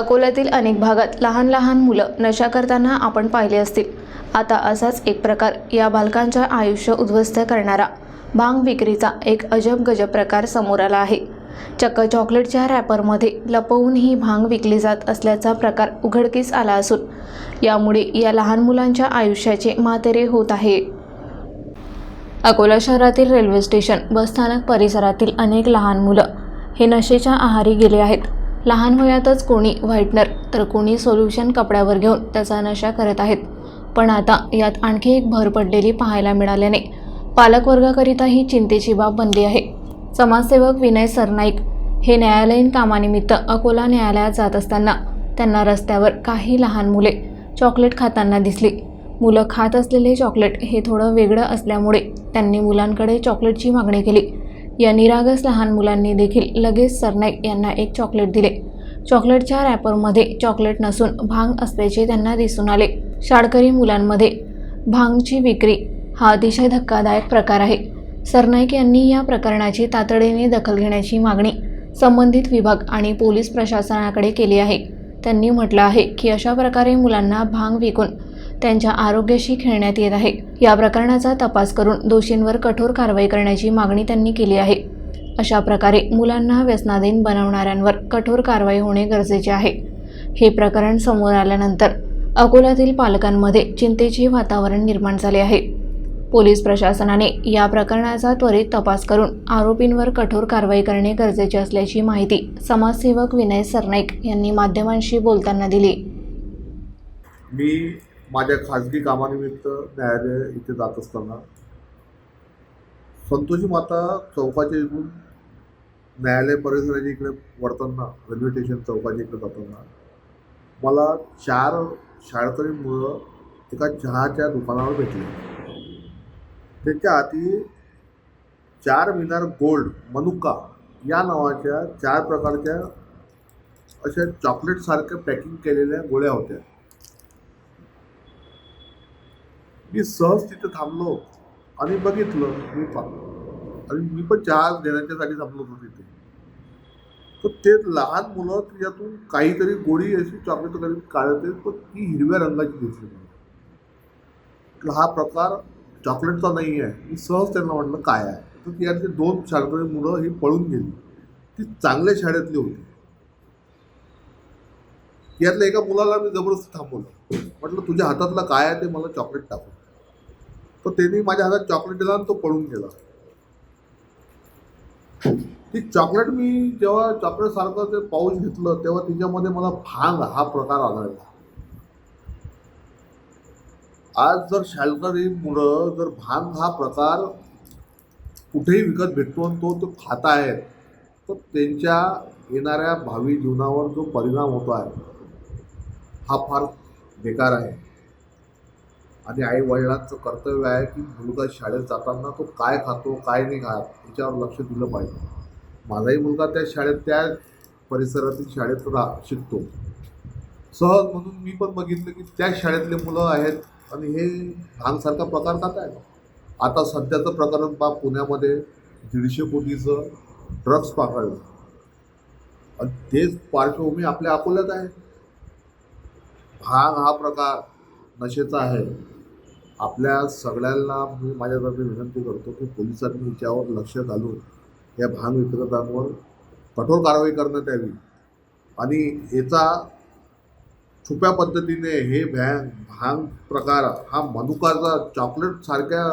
अकोल्यातील अनेक भागात लहान लहान मुलं नशा करताना आपण पाहिले असतील. आता असाच एक प्रकार या बालकांच्या आयुष्य उद्ध्वस्त करणारा भांग विक्रीचा एक अजब गजब प्रकार समोर आला आहे. चक्क चॉकलेटच्या रॅपरमध्ये लपवून ही भांग विकली जात असल्याचा प्रकार उघडकीस आला असून यामुळे या लहान मुलांच्या आयुष्याचे मातेरे होत आहे. अकोला शहरातील रेल्वे स्टेशन बसस्थानक परिसरातील अनेक लहान मुलं हे नशेच्या आहारी गेले आहेत. लहान वयातच कोणी व्हाईटनर तर कोणी सोल्युशन कपड्यावर घेऊन त्याचा नशा करत आहेत. पण आता यात आणखी एक भर पडलेली पाहायला मिळाल्याने पालकवर्गाकरिता ही चिंतेची बाब बनली आहे. समाजसेवक विनय सरनाईक हे न्यायालयीन कामानिमित्त अकोला न्यायालयात जात असताना त्यांना रस्त्यावर काही लहान मुले चॉकलेट खाताना दिसली. मुलं खात असलेले चॉकलेट हे थोडं वेगळं असल्यामुळे त्यांनी मुलांकडे चॉकलेटची मागणी केली. या निरागस लहान मुलांनी देखील लगेच सरनाईक यांना एक चॉकलेट दिले. चॉकलेटच्या रॅपरमध्ये चॉकलेट नसून भांग असल्याचे त्यांना दिसून आले. शाळकरी मुलांमध्ये भांगची विक्री हा अतिशय धक्कादायक प्रकार आहे. सरनाईक यांनी या प्रकरणाची तातडीने दखल घेण्याची मागणी संबंधित विभाग आणि पोलीस प्रशासनाकडे केली आहे. त्यांनी म्हटलं आहे की अशा प्रकारे मुलांना भांग विकून त्यांच्या आरोग्याशी खेळण्यात येत आहे. या प्रकरणाचा तपास करून दोषींवर कठोर कारवाई करण्याची मागणी त्यांनी केली आहे. अशा प्रकारे मुलांना व्यसनाधीन बनवणाऱ्यांवर कठोर कारवाई होणे गरजेचे आहे. हे प्रकरण समोर आल्यानंतर अकोल्यातील पालकांमध्ये चिंतेचे वातावरण निर्माण झाले आहे. पोलीस प्रशासनाने या प्रकरणाचा त्वरित तपास करून आरोपींवर कठोर कारवाई करणे गरजेचे असल्याची माहिती समाजसेवक विनय सरनाईक यांनी माध्यमांशी बोलताना दिली. मी माझ्या खाजगी कामानिमित्त न्यायालय इथे जात असताना संतोषी माता चौकाच्या इथून न्यायालय परिसराच्या इकडे वळताना रेल्वे स्टेशन चौकाच्या इकडे जाताना मला चार शाळकरी मुलं एका चहाच्या दुकानावर भेटले. त्याच्या आधी चार मिनार गोल्ड मनुका या नावाच्या चार प्रकारच्या अशा चॉकलेटसारख्या पॅकिंग केलेल्या गोळ्या होत्या. मी सहज तिथे थांबलो आणि बघितलं मी पण आणि मी पण चहा देण्याच्यासाठी थांबलो होतो तिथे. तर ते लहान मुलं त्याच्यातून काहीतरी गोडी अशी चॉकलेट वगैरे काढते पण ती हिरव्या रंगाची दिसली मला हा प्रकार चॉकलेटचा नाही आहे. मी सहज त्यांना म्हटलं काय आहे? तर त्यातले दोन शाळेतली मुलं ही पळून गेली. ती चांगल्या शाळेतली होती. यातल्या एका मुलाला मी जबरदस्ती थांबवलं. म्हटलं तुझ्या हातातलं काय आहे ते मला चॉकलेट टाकू. तर त्यांनी माझ्या हातात चॉकलेट दिला आणि तो पळून गेला. ती चॉकलेट मी जेव्हा चॉकलेट सारखं ते पाऊच घेतलं तेव्हा तिच्यामध्ये मला भांग हा प्रकार आढळला. आज जर शालकरी मुलं जर भांग हा प्रकार कुठेही विकत भेटतो आणि तो तो खात आहे तर त्यांच्या येणाऱ्या भावी जीवनावर जो परिणाम होतो आहे हा फार बेकार आहे. आणि आई वडिलांचं कर्तव्य आहे की मुलगा शाळेत जाताना तो काय खातो काय नाही खात याच्यावर लक्ष दिलं पाहिजे. माझाही मुलगा त्या शाळेत त्या परिसरातील शाळेत रा शिकतो. सहज म्हणून मी पण बघितलं की त्या शाळेतले मुलं आहेत आणि हे भांगसारखा प्रकार खात आहे आता सध्याचं प्रकरण बा पुण्यामध्ये दीडशे कोटीचं ड्रग्स पकडलं आणि तेच पार्श्वभूमी आपल्या अकोल्यात आहे. भांग हा प्रकार नशेचा आहे. आपल्या सगळ्यांना मी माझ्यातर्फे विनंती करतो की पोलिसांनी याच्यावर लक्ष घालून या भांग विक्रेत्यांवर कठोर कारवाई करण्यात यावी. आणि याचा छुप्या पद्धतीने हे भॅंग भांग प्रकार हा मनुकाचा चॉकलेटसारख्या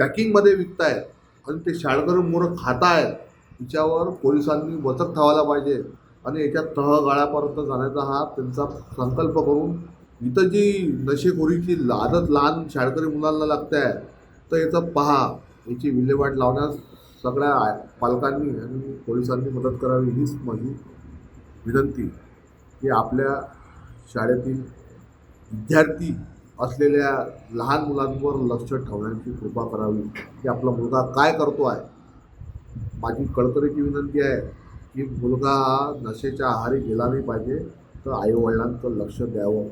पॅकिंगमध्ये विकतायत आणि ते शाळकरी मुलं खातायत तिच्यावर पोलिसांनी वचक ठेवायला पाहिजे. आणि याच्या तहगाळ्यापर्यंत जाण्याचा हा त्यांचा संकल्प करून इथं जी नशेखोरीची आदत लहान शाळकरी मुलांना लागते आहे तर याचं पहा. याची विल्हेवाट लावण्यास सगळ्या पालकांनी आणि पोलिसांनी मदत करावी हीच माझी विनंती. की आपल्या शाळेतील विद्यार्थी असलेल्या लहान मुलांवर लक्ष ठेवण्याची कृपा करावी. की आपला मुलगा काय करतो आहे माझी कळकळीची विनंती आहे की मुलगा नशेच्या आहारी गेला नाही पाहिजे तर आईवडिलांचं लक्ष द्यावं.